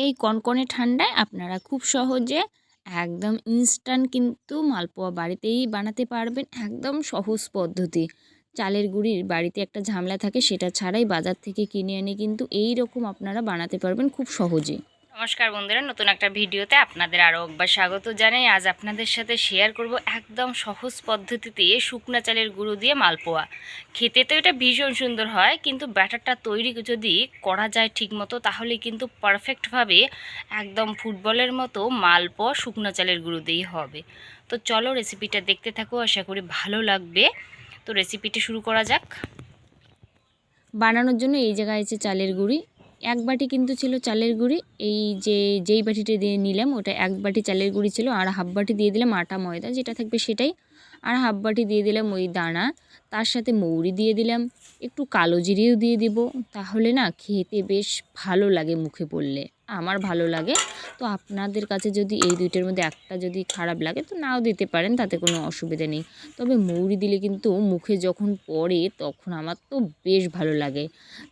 এই কনকনে ঠান্ডায় আপনারা খুব সহজে একদম ইনস্ট্যান্ট কিন্তু মালপোয়া বাড়িতেই বানাতে পারবেন একদম সহজ পদ্ধতি। চালের গুঁড়ির বাড়িতে একটা ঝামেলা থাকে সেটা ছাড়াই বাজার থেকে কিনে এনে কিন্তু এই রকম আপনারা বানাতে পারবেন খুব সহজেই। নমস্কার বন্ধুরা, নতুন একটা ভিডিওতে আপনাদের আরও একবার স্বাগত জানাই। আজ আপনাদের সাথে শেয়ার করব একদম সহজ পদ্ধতিতে শুকনা চালের গুঁড়ো দিয়ে মালপোয়া। খেতে তো এটা ভীষণ সুন্দর হয়, কিন্তু ব্যাটারটা তৈরি যদি করা যায় ঠিকমতো, তাহলে কিন্তু পারফেক্টভাবে একদম ফুটবলের মতো মালপোয়া শুকনো চালের গুঁড়ো দিয়েই হবে। তো চলো রেসিপিটা দেখতে থাকো, আশা করি ভালো লাগবে। তো রেসিপিটা শুরু করা যাক। বানানোর জন্য এই জায়গায় আছে চালের গুঁড়ি। এক বাটি কিন্তু ছিল চালের গুঁড়ি। এই যে, যেই বাটিটা দিয়ে নিলাম, ওটা এক বাটি চালের গুঁড়ি ছিল, আর হাফ বাটি দিয়ে দিলাম আটা ময়দা, যেটা থাকবে সেটাই। আর হাফ বাটি দিয়ে দিলাম ওই দানা। তার সাথে মৌরি দিয়ে দিলাম। একটু কালো জিরেও দিয়ে দিব। তাহলে না খেতে বেশ ভালো লাগে মুখে পড়লে। আমার ভালো লাগে। তো আপনাদের কাছে যদি এই দুইটার মধ্যে একটা যদি খারাপ লাগে, তো নাও দিতে পারেন, তাতে কোনো অসুবিধা নেই। তবে মৌরি দিলে কিন্তু মুখে যখন পড়ে, তখন আমার তো বেশ ভালো লাগে।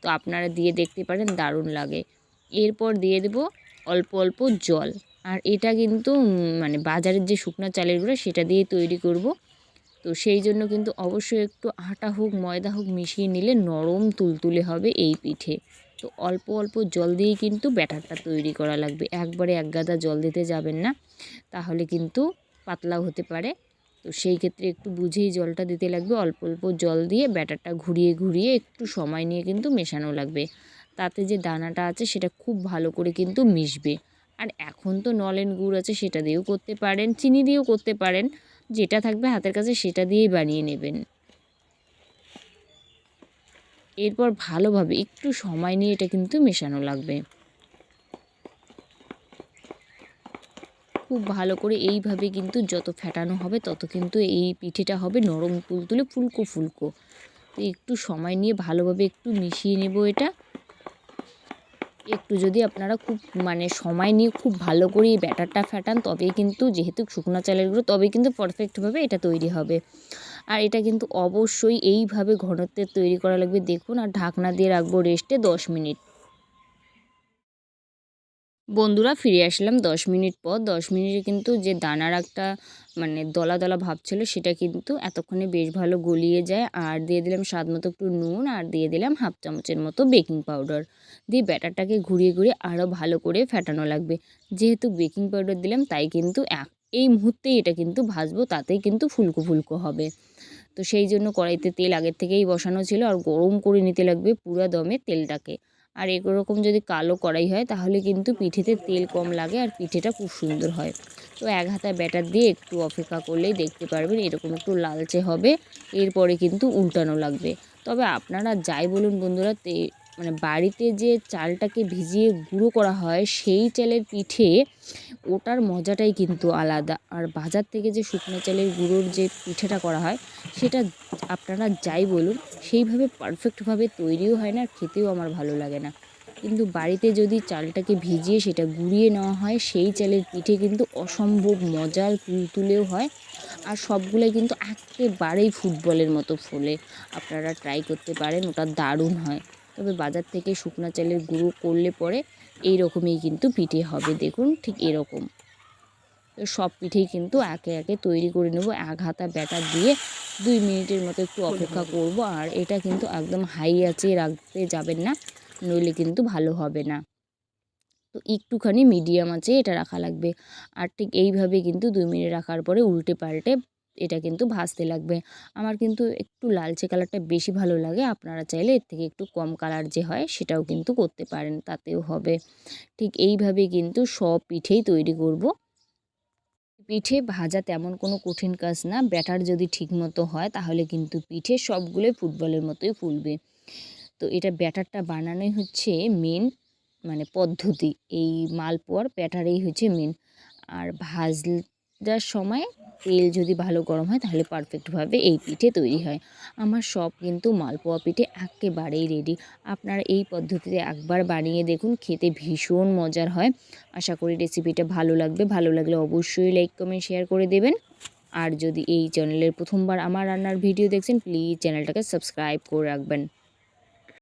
তো আপনারা দিয়ে দেখতে পারেন, দারুণ লাগে। এরপর দিয়ে দেব অল্প অল্প জল। আর এটা কিন্তু মানে বাজারের যে শুকনো চালের গুঁড়ো, সেটা দিয়ে তৈরি করব। তো সেই জন্য কিন্তু অবশ্যই একটু আটা হোক, ময়দা হোক মিশিয়ে নিলে নরম তুলতুলে হবে এই পিঠে। তো অল্প অল্প জল দিয়েই কিন্তু ব্যাটারটা তৈরি করা লাগবে। একবারে এক গাদা জল দিতে যাবেন না, তাহলে কিন্তু পাতলাও হতে পারে। তো সেই ক্ষেত্রে একটু বুঝেই জলটা দিতে লাগবে। অল্প অল্প জল দিয়ে ব্যাটারটা ঘুরিয়ে ঘুরিয়ে একটু সময় নিয়ে কিন্তু মেশানো লাগবে। তাতে যে দানাটা আছে সেটা খুব ভালো করে কিন্তু মিশবে। আর এখন তো নলেন গুড় আছে সেটা দিয়েও করতে পারেন, চিনি দিয়েও করতে পারেন। যেটা থাকবে হাতের কাছে সেটা দিয়েই বানিয়ে নেবেন। এরপর ভালোভাবে একটু সময় নিয়ে এটা কিন্তু মেশানো লাগবে। খুব ভালো করে এইভাবে কিন্তু যত ফেটানো হবে তত কিন্তু এই পিঠেটা হবে নরম তুলতুলে ফুলকো ফুলকো। তো একটু সময় নিয়ে ভালোভাবে একটু মিশিয়ে নেব এটা। একটু যদি আপনারা খুব মানে সময় নিয়ে খুব ভালো করে এই ব্যাটারটা ফ্যাটান তবেই কিন্তু যেহেতু শুকনো চালের গুঁড়ো তবেই কিন্তু পারফেক্টভাবে এটা তৈরি হবে। আর এটা কিন্তু অবশ্যই এইভাবে ঘনত্বের তৈরি করা লাগবে। দেখুন, আর ঢাকনা দিয়ে রাখব রেস্টে দশ মিনিট। বন্ধুরা ফিরে আসলাম দশ মিনিট পর। দশ মিনিটে কিন্তু যে দানার একটা মানে দলা দলা ভাব ছিল, সেটা কিন্তু এতক্ষণে বেশ ভালো গলিয়ে যায়। আর দিয়ে দিলাম স্বাদ মতো একটু নুন আর দিয়ে দিলাম হাফ চামচের মতো বেকিং পাউডার। দিয়ে ব্যাটারটাকে ঘুরিয়ে ঘুরিয়ে আরও ভালো করে ফেটানো লাগবে। যেহেতু বেকিং পাউডার দিলাম, তাই কিন্তু এক, এই মুহূর্তেই এটা কিন্তু ভাজবো, তাতেই কিন্তু ফুলকো ফুলকো হবে। তো সেই জন্য কড়াইতে তেল আগের থেকেই বসানো ছিল, আর গরম করে নিতে লাগবে পুরো দমে তেলটাকে। আর এরকম যদি কালো কড়াই হয়, তাহলে কিন্তু পিঠেতে তেল কম লাগে আর পিঠেটা খুব সুন্দর হয়। তো এক হাতা ব্যাটার দিয়ে একটু অপেক্ষা করলেই দেখতে পারবেন এরকম একটু লালচে হবে, এরপরে কিন্তু উল্টানো লাগবে। তবে আপনারা যাই বলুন বন্ধুরা, তে মানে বাড়িতে যে চালটাকে ভিজিয়ে গুঁড়ো করা হয়, সেই চালের পিঠে ওটার মজাটাই কিন্তু আলাদা। আর বাজার থেকে যে শুকনো চালের গুঁড়োর যে পিঠেটা করা হয়, সেটা আপনারা যাই বলুন, সেইভাবে পারফেক্টভাবে তৈরিও হয় না খেতেও আমার ভালো লাগে না। কিন্তু বাড়িতে যদি চালটাকে ভিজিয়ে সেটা গুঁড়িয়ে নেওয়া হয়, সেই চালের পিঠে কিন্তু অসম্ভব মজার তুলতুলেও হয়। আর সবগুলোই কিন্তু একেবারেই ফুটবলের মতো ফোলে। আপনারা ট্রাই করতে পারেন, ওটা দারুণ হয়। তবে বাজার থেকে শুকনা চালের গুঁড়ো করলে পরে এই রকমই কিন্তু পিঠে হবে দেখুন ঠিক এরকম। সব পিঠেই কিন্তু একে একে তৈরি করে নেব এক হাতা ব্যাটার দিয়ে দুই মিনিটের মতো একটু অপেক্ষা করব আর এটা কিন্তু একদম হাই আছে রাখতে যাবেন না নইলে কিন্তু ভালো হবে না। তো একটুখানি মিডিয়াম আছে এটা রাখা লাগবে আর ঠিক এইভাবে কিন্তু দুই মিনিট রাখার পরে উল্টে পাল্টে এটা কিন্তু ভাজতে লাগবে। আমার কিন্তু একটু লালচে কালারটা বেশি ভালো লাগে। আপনারা চাইলে এর থেকে একটু কম কালার যে হয় সেটাও কিন্তু করতে পারেন, তাতেও হবে। ঠিক এইভাবে কিন্তু সব পিঠেই তৈরি করব। পিঠে ভাজা তেমন কোনো কঠিন কাজ না, ব্যাটার যদি ঠিকমতো হয় তাহলে কিন্তু পিঠে সবগুলোই ফুটবলের মতোই ফুলবে। তো এটা ব্যাটারটা বানানোই হচ্ছে মেন মানে পদ্ধতি। এই মালপোয়ার ব্যাটারেই হচ্ছে মেন আর ভাজার সময় তেল যদি ভালো গরম হয় তাহলে পারফেক্টভাবে এই পিঠে তৈরি হয়। আমার সব কিন্তু মালপোয়া পিঠে একেবারেই রেডি আপনারা এই পদ্ধতিতে একবার বানিয়ে দেখুন, খেতে ভীষণ মজার হয়। আশা করি রেসিপিটা ভালো লাগবে। ভালো লাগলে অবশ্যই লাইক কমেন্ট শেয়ার করে দেবেন। আর যদি এই চ্যানেলের প্রথমবার আমার রান্নার ভিডিও দেখছেন প্লিজ চ্যানেলটাকে সাবস্ক্রাইব করে রাখবেন।